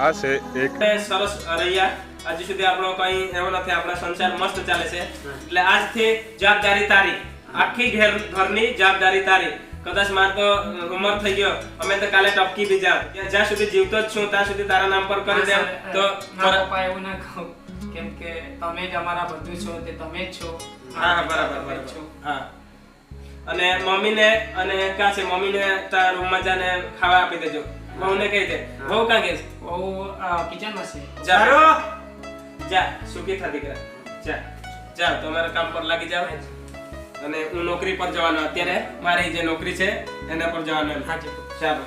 આ છે એક સરસ રહ્યા હજી સુધી આપણો કઈ એવો નથી આપણો સંસાર મસ્ત ચાલે છે. એટલે આજથી જવાબદારી તારી. આખી ઘેર ઘરની જવાબદારી તારી. કદાચ માર તો ઉંમર થઈ ગયો. અમે તો કાલે ટપકી બી જાવ. જ્યાં સુધી જીવતો જ છું ત્યાં સુધી તારા નામ પર કરી દે તો ના પપ્પા એવું ના કહો. કેમ કે તમે જ અમારા બધું છો તે તમે જ છો. હા હા બરાબર બરાબર. છો. હા. અને મમ્મીને અને ક્યાં છે મમ્મીને તારા રૂમમાં જાને ખાવા આપી દેજો. વહુને કહી દે. બહુ કાં ગઈ છે? કિચનમાં છે. જારો જા સુખી થા દીકરા? જા. જા તમારા કામ પર લાગી જાવ અને હું નોકરી પર જવાનો અત્યારે મારી જે નોકરી છે એના પર જવાનો. હાજી. ચાલો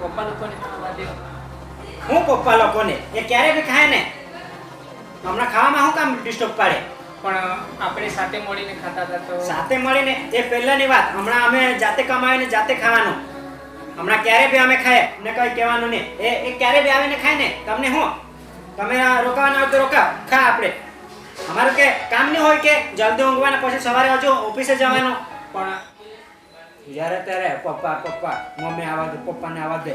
પપ્પા લોકોને ખાવા દે. હું પપ્પા લોકોને? એ ક્યારે બી ખાય ને? હમણાં ખાવામાં શું કામ ડિસ્ટર્બ પાડે? પણ આપણે સાથે મળીને ખાતા હતા તો સાથે મળીને? એ પહેલાની વાત. હમણાં અમે જાતે કમાવીને જાતે ખાવાનું. હમણાં ક્યારે બી અમે ખાય ને કઈ કહેવાનું નહીં. એ એ ક્યારે બી આવીને ખાય ને? તમને હું? તમે રોકાવાના હોય તો રોકા ખા આપણે. અમારું કે કામ નહીં હોય કે જલ્દી ઊંઘવાના પછી સવારે હજુ ઓફિસે જવાનું. પણ જ્યારે ત્યારે પપ્પા પપ્પા મમ્મી આવા દે પપ્પાને આવા દે.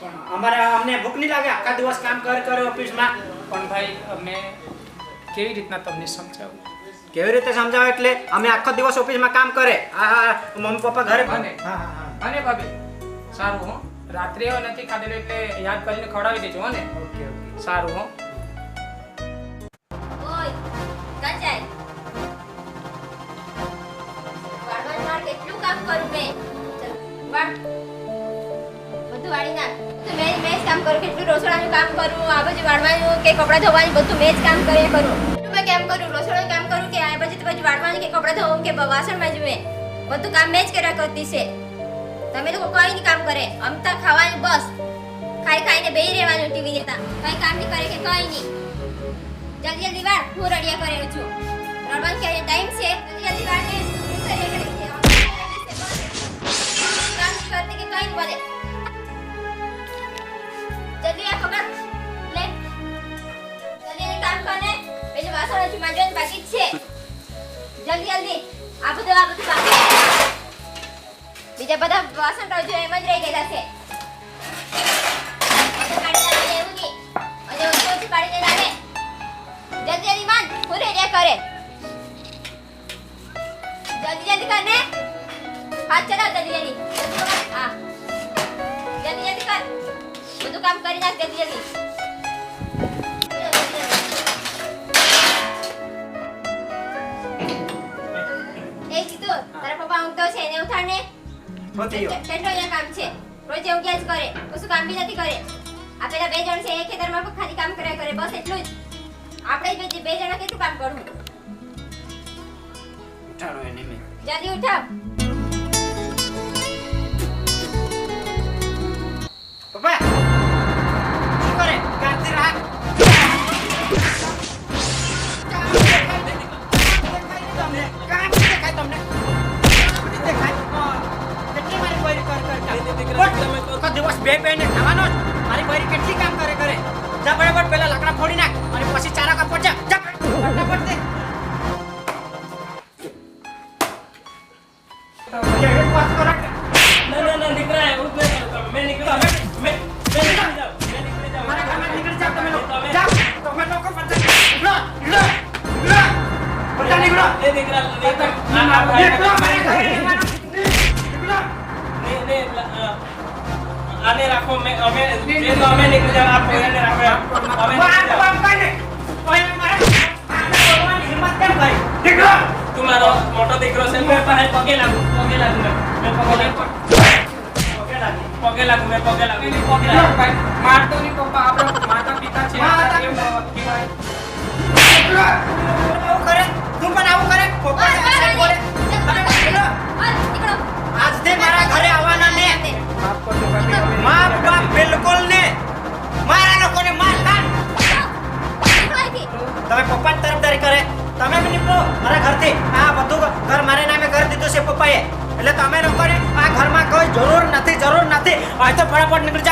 પણ અમારે અમને ભૂખ નહીં લાગે આખા દિવસ કામ કર કરે ઓફિસમાં. પણ ભાઈ અમે કેવી રીતના તમને સમજાવું? કેવી રીતે સમજાવે? એટલે અમે આખો દિવસ ઓફિસમાં કામ કરે. આ મમ્મી પપ્પા ઘરે અને હા હા હા. અને ભાભી સારું હો. રાત્રે નથી ખાધેલું એટલે યાદ કરીને ખવડાવી દેજો હો ને. Okay okay. સારું હો. કરું, કેટલું રસોડાનું કામ કરું, આ બાજુ વાળવાનું કે કપડાં ધોવાનું, બધું મેં જ કામ કરું. એટલું મેં કેમ કરું, રસોડાનું કામ કરું કે આ પછી બાજુ વાળવાનું કે કપડાં ધોવું કે વાસણમાં વાસણ માજું મેં. બધું કામ મેં જ કર્યા કરતી છે. તમે લોકો કોઈ નહીં કામ કરે. અમતા ખાવાનું બસ. ખાઈ ખાઈને બેહી રહેવાનું ટીવી દેતા કઈ કામ નહીં કરે કે કઈ નહીં. જલ્દી જલ્દી વાળ, હું રડિયા કરેલું છું. રડવાનું ક્યારે ટાઈમ છે? જલ્દી જલ્દી વાળ ને હું કરી કરી. કામ કરતી કે કઈ બોલે જલ્દી આ પકડ લે. જલ્દી જલ્દી કામ કર ને પેલું વાસણ હજુ માંજવાનું બાકી છે. જલ્દી જલ્દી. આ બધું આ બધું બાકી. બીજા બધા વાસણ તો હજુ એમ જ રહી ગયેલા છે. જલ્દી જલ્દી માન હું રેડિયા કરે જલ્દી જલ્દી કર ને હાથ ચલાવ જલ્દી. હા. કામ કરી નાખ જલ્દી જલ્દી તારા પપ્પા ઊંઘતો છે એને અહીંયા કામ છે. રોજે જ કરે. કશું કામ બી નથી કરે. આ પેલા બે જણ છે એ ખેતરમાં પણ ખાલી કામ કર્યા કરે બસ એટલું જ. આપણે જ બે- બે જણા કેટલું કામ કરવું ઉઠાડો એને જલ્દી ઉઠાવ. આખો દિવસ બે બે ખાવાનો મારી બૈરી કેટલી કામ કરે કરે જા બરાબર પેલા લાકડા ફોડી નાખ. મારો મોટો દીકરો છે. મેં પાસે પગે લાગુ પગે લાગુ મેં. પગે લાગુ. તું પણ આવું કરે. પપ્પા સાથે મારા ઘરે આવવાના ને. મા બિલકુલ ને. મારા લોકોને માર ખાન. તમે પપ્પા તરફદારી કરે. તમે બી નીકળો, મારા ઘરથી. આ બધું ઘર મારે નામે કરી દીધું છે પપ્પાએ. એટલે તમે લોકોને આ ઘરમાં કોઈ જરૂર નથી જરૂર નથી. હોય તો ફટાફટ નીકળી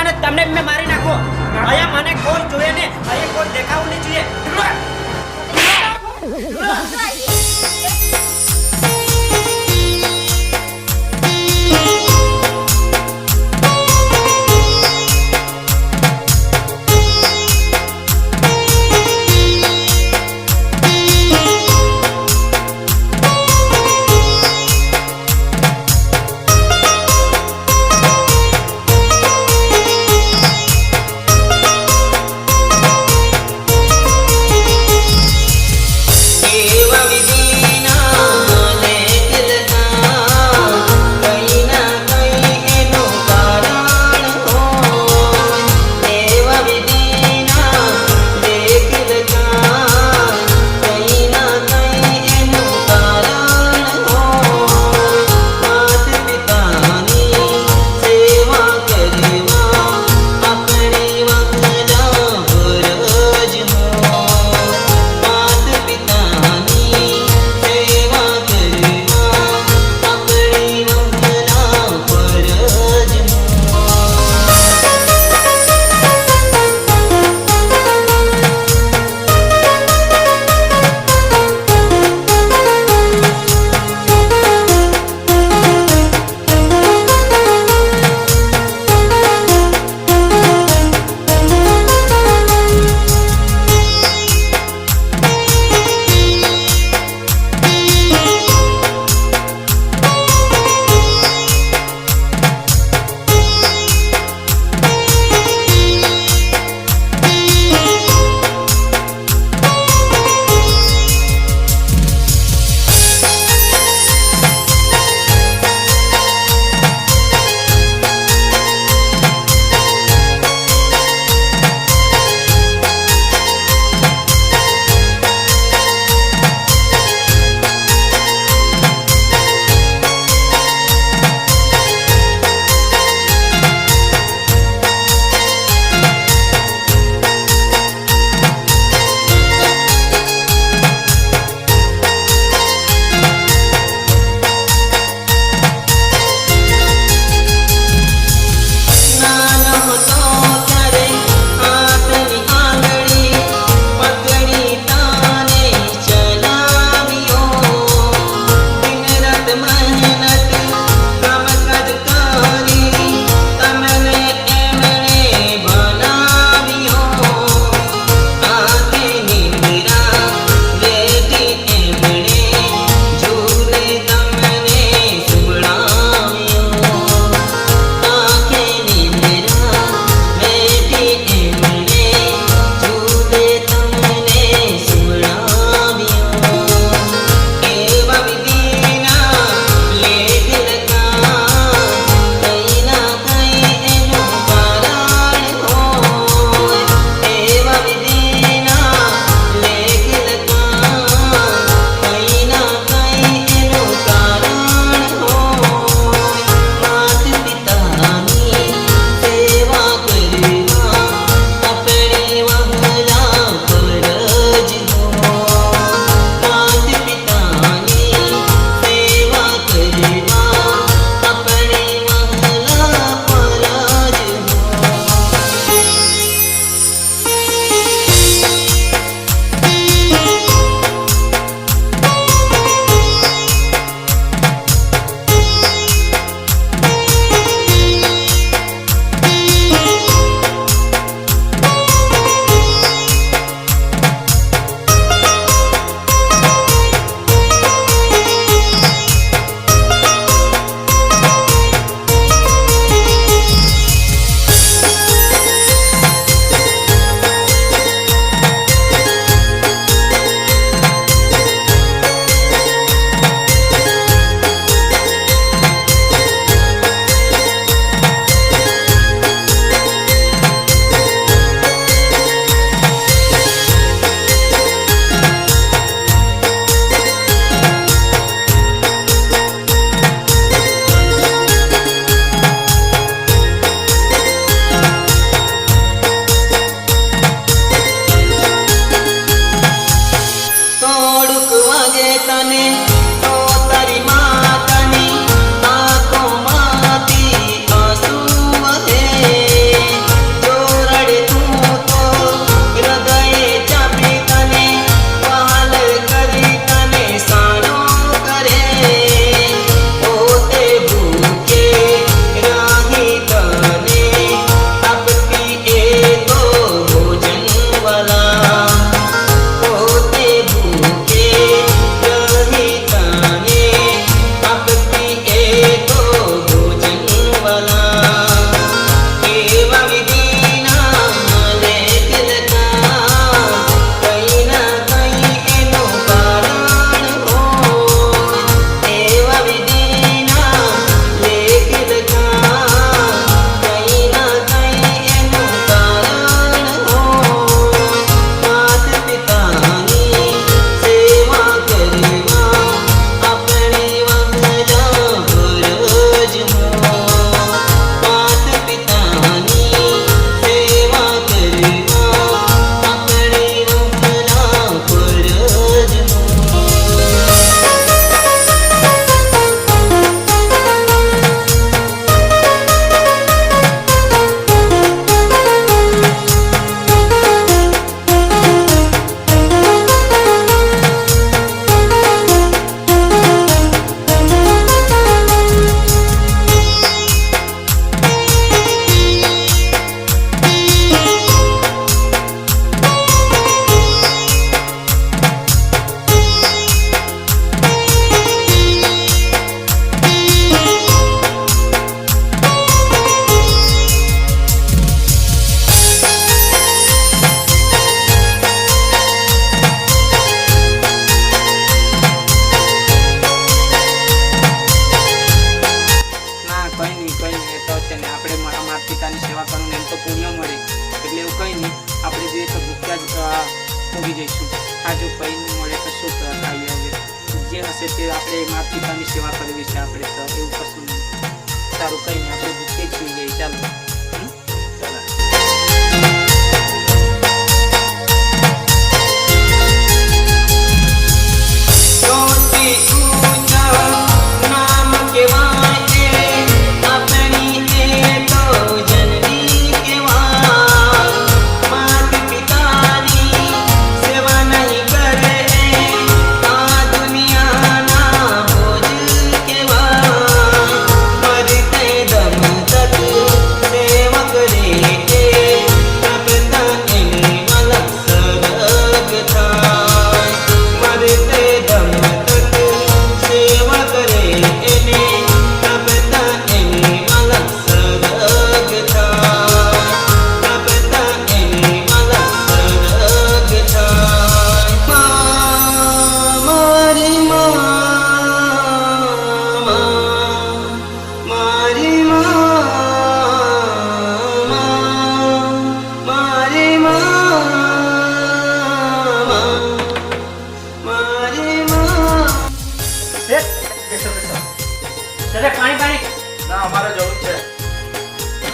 પાણી પાણી ના અમારે જવું છે.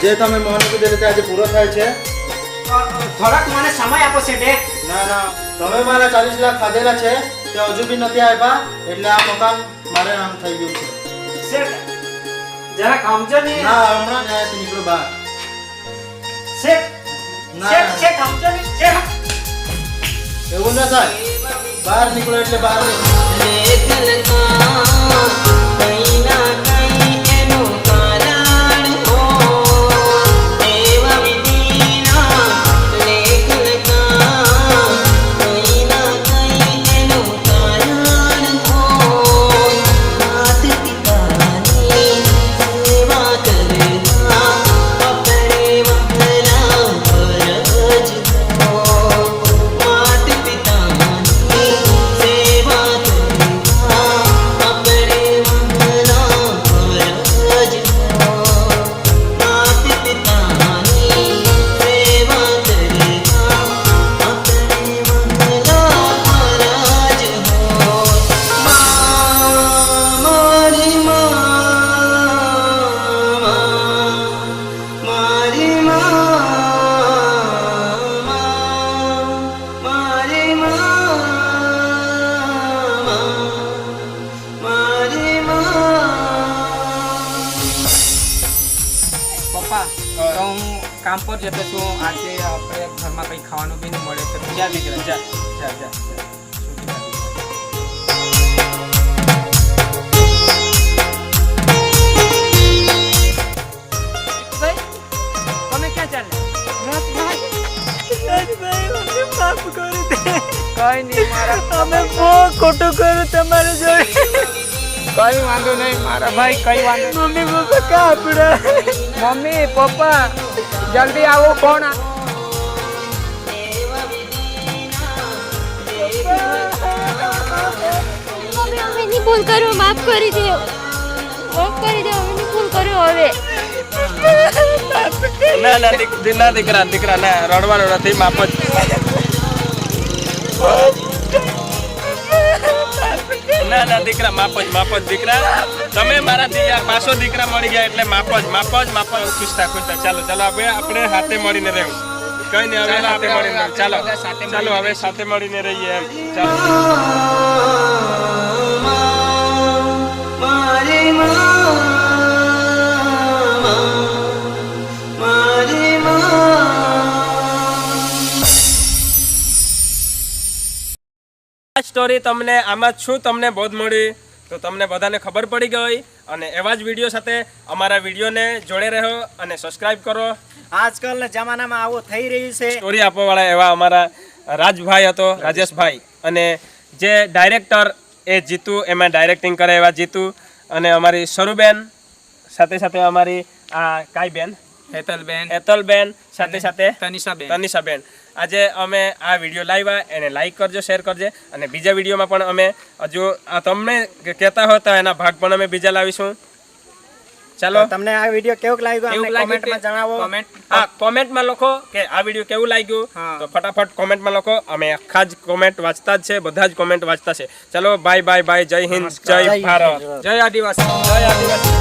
જે તમે મને કીધું તે આજે પૂરો થાય છે? થોડાક મને સમય આપો શેઠ ના ના. તમે મારા ચાલીસ લાખ ખાધેલા છે તે હજુ બી નથી આવ્યા એટલે આ મકાન મારે નામ થઈ ગયું છે. શેઠ જરાક સમજો ને. ના હમણાં જાય અહીંયાથી નીકળો બહાર. શેઠ ના. શેઠ શેઠ સમજો ને. શેઠ એવું ના થાય. બહાર નીકળો એટલે બહાર નીકળો કઈ વાંધો નહીં મારા ભાઈ કઈ વાંધો મમ્મી પપ્પા કા આપણા? મમ્મી પપ્પા જલ્દી આવો કોણ આ- મમ્મી ભૂલ કર્યો માફ કરી દો. માફ કરી દો ભૂલ કર્યો હવે. ના ના દીકરા દીકરા ના રડવાનું નથી માફ જ. ના ના દીકરા માપજ જ માપ જ દીકરા. તમે મારાથી દીકરા પાછો દીકરા મળી ગયા એટલે માપજ જ માપ જ માપ જ. ખુશતા ચાલો ચાલો હવે આપણે હાથે મળીને રહેવું. કઈ નહીં હવે હાથે મળીને ચાલો ચાલો હવે સાથે મળીને રહીએ એમ. ચાલો. સ્ટોરી તમને આમાં શું તમને બોધ મળી તો તમને બધાને ખબર પડી ગઈ. અને એવા જ વીડિયો સાથે અમારા વિડીયોને જોડે રહો અને સબસ્ક્રાઇબ કરો. આજકાલના જમાનામાં આવું થઈ રહ્યું છે. સ્ટોરી આપવાવાળા એવા અમારા રાજભાઈ હતો રાજેશભાઈ. અને જે ડાયરેક્ટર એ જીતુ એમાં ડાયરેક્ટિંગ કરે એવા જીતુ અને અમારી સરુબેન સાથે સાથે અમારી આ કાઈ બેન? હેતલબેન. હેતલબેન સાથે સાથે તનિષાબેન. તનિષાબેન. આજે અમે આ વીડિયો લાવ્યા એને લાઈક કરજો શેર કરજો અને બીજા વિડીયોમાં પણ અમે હજુ તમને કહેતા હોય તો એના ભાગ પણ અમે બીજા લાવીશું. ચાલો. તમને આ વીડિયો કેવો લાગ્યો કેવું લાગ્યું જણાવો. કોમેન્ટ હા કોમેન્ટમાં લખો કે આ વીડિયો કેવું લાગ્યું. તો ફટાફટ કોમેન્ટમાં લખો. અમે આખા જ કોમેન્ટ વાંચતા જ છે બધા જ કોમેન્ટ વાંચતા છે. ચાલો બાય બાય બાય જય હિન્દ જય ભારત. જય આદિવાસી. જય આદિવાસી.